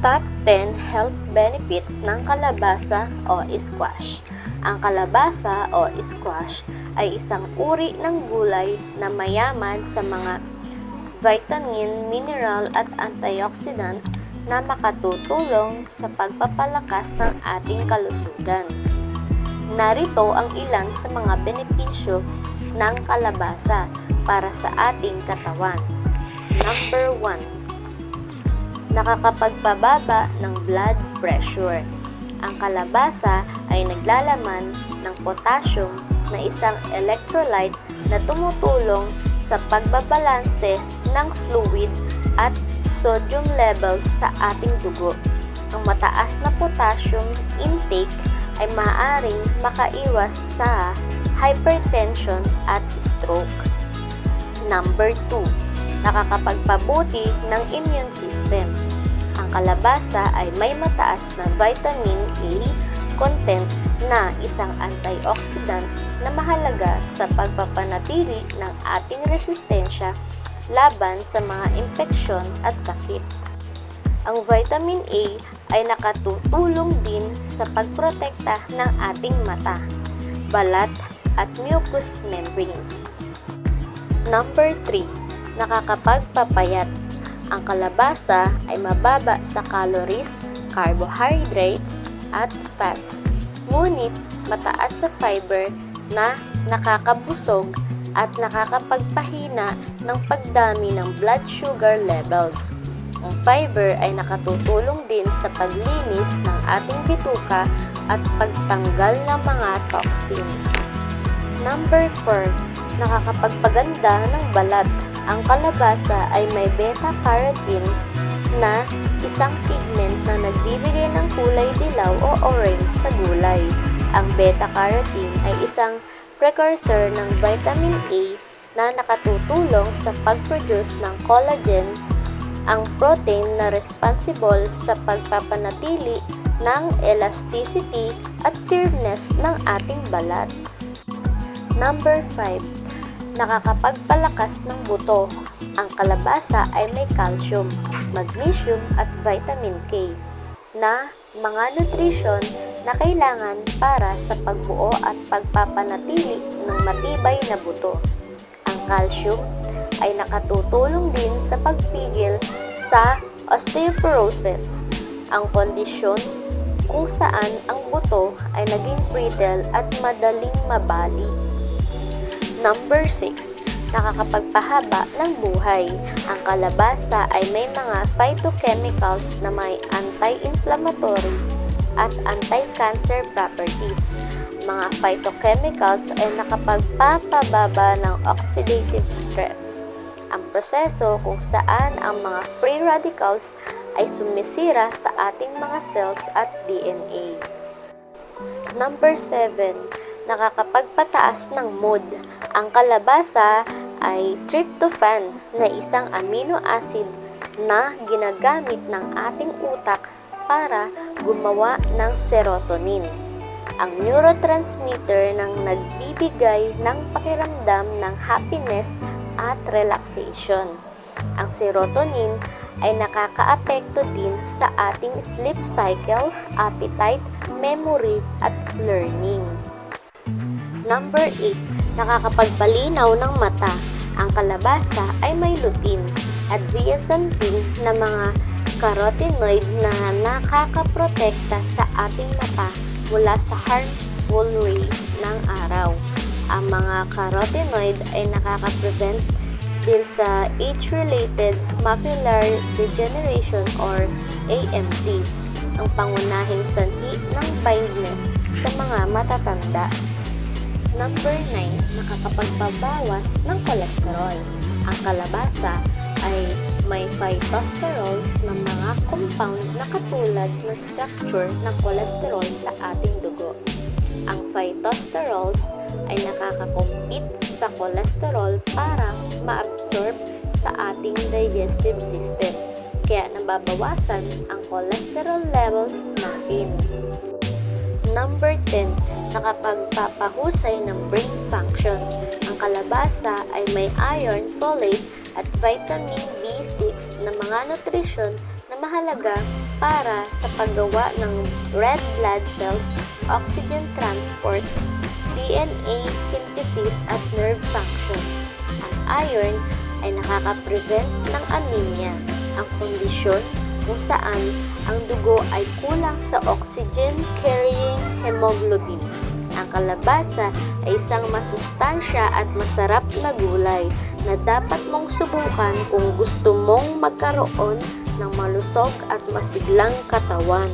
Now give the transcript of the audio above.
Top 10 health benefits ng kalabasa o squash. Ang kalabasa o squash ay isang uri ng gulay na mayaman sa mga vitamin, mineral at antioxidant na makatutulong sa pagpapalakas ng ating kalusugan. Narito ang ilan sa mga benepisyo ng kalabasa para sa ating katawan. Number 1 nakakapagpababa ng blood pressure. Ang kalabasa ay naglalaman ng potassium na isang electrolyte na tumutulong sa pagbabalanse ng fluid at sodium levels sa ating dugo. Ang mataas na potassium intake ay maaaring makaiwas sa hypertension at stroke. Number 2 nakakapagpabuti ng immune system. Ang kalabasa ay may mataas na vitamin A content na isang antioxidant na mahalaga sa pagpapanatili ng ating resistensya laban sa mga impeksyon at sakit. Ang vitamin A ay nakatutulong din sa pagprotekta ng ating mata, balat at mucous membranes. Number 3 nakakapagpapayat. Ang kalabasa ay mababa sa calories, carbohydrates, at fats. Ngunit mataas sa fiber na nakakabusog at nakakapagpahina ng pagdami ng blood sugar levels. Ang fiber ay nakatutulong din sa paglinis ng ating bituka at pagtanggal ng mga toxins. Number 4, nakakapagpaganda ng balat ang kalabasa ay may beta-carotene na isang pigment na nagbibigay ng kulay dilaw o orange sa gulay. Ang beta-carotene ay isang precursor ng vitamin A na nakatutulong sa pag-produce ng collagen, ang protein na responsible sa pagpapanatili ng elasticity at firmness ng ating balat. Number 5 nakakapagpalakas ng buto. Ang kalabasa ay may calcium, magnesium at vitamin K na mga nutrition na kailangan para sa pagbuo at pagpapanatili ng matibay na buto. Ang calcium ay nakatutulong din sa pagpigil sa osteoporosis, ang kondisyon kung saan ang buto ay naging brittle at madaling mabali. Number 6. Nakakapagpahaba ng buhay. Ang kalabasa ay may mga phytochemicals na may anti-inflammatory at anti-cancer properties. Mga phytochemicals ay nakapagpapababa ng oxidative stress. Ang proseso kung saan ang mga free radicals ay sumisira sa ating mga cells at DNA. Number 7 nakakapagpataas ng mood. Ang kalabasa ay tryptophan na isang amino acid na ginagamit ng ating utak para gumawa ng serotonin. Ang neurotransmitter ng nagbibigay ng pakiramdam ng happiness at relaxation. Ang serotonin ay nakakaapekto din sa ating sleep cycle, appetite, memory at learning. Number 8, nakakapagpalinaw ng mata. Ang kalabasa ay may lutein at zeaxanthin na mga carotenoid na nakakaprotekta sa ating mata mula sa harmful rays ng araw. Ang mga carotenoid ay nakaka-prevent din sa age-related macular degeneration or AMD, ang pangunahing sanhi ng blindness sa mga matatanda. Number 9, nakakapagpabawas ng kolesterol. Ang kalabasa ay may phytosterols na mga compound na katulad ng structure ng kolesterol sa ating dugo. Ang phytosterols ay nakakakompete sa kolesterol para maabsorb sa ating digestive system, kaya nababawasan ang cholesterol levels natin. Number 10, nakapagpapahusay ng brain function. Ang kalabasa ay may iron, folate, at vitamin B6 na mga nutrisyon na mahalaga para sa paggawa ng red blood cells, oxygen transport, DNA synthesis at nerve function. Ang iron ay nakaka-prevent ng anemia, ang kondisyon kung saan ang dugo ay kulang sa oxygen-carrying hemoglobin. Ang kalabasa ay isang masustansya at masarap na gulay na dapat mong subukan kung gusto mong magkaroon ng malusog at masiglang katawan.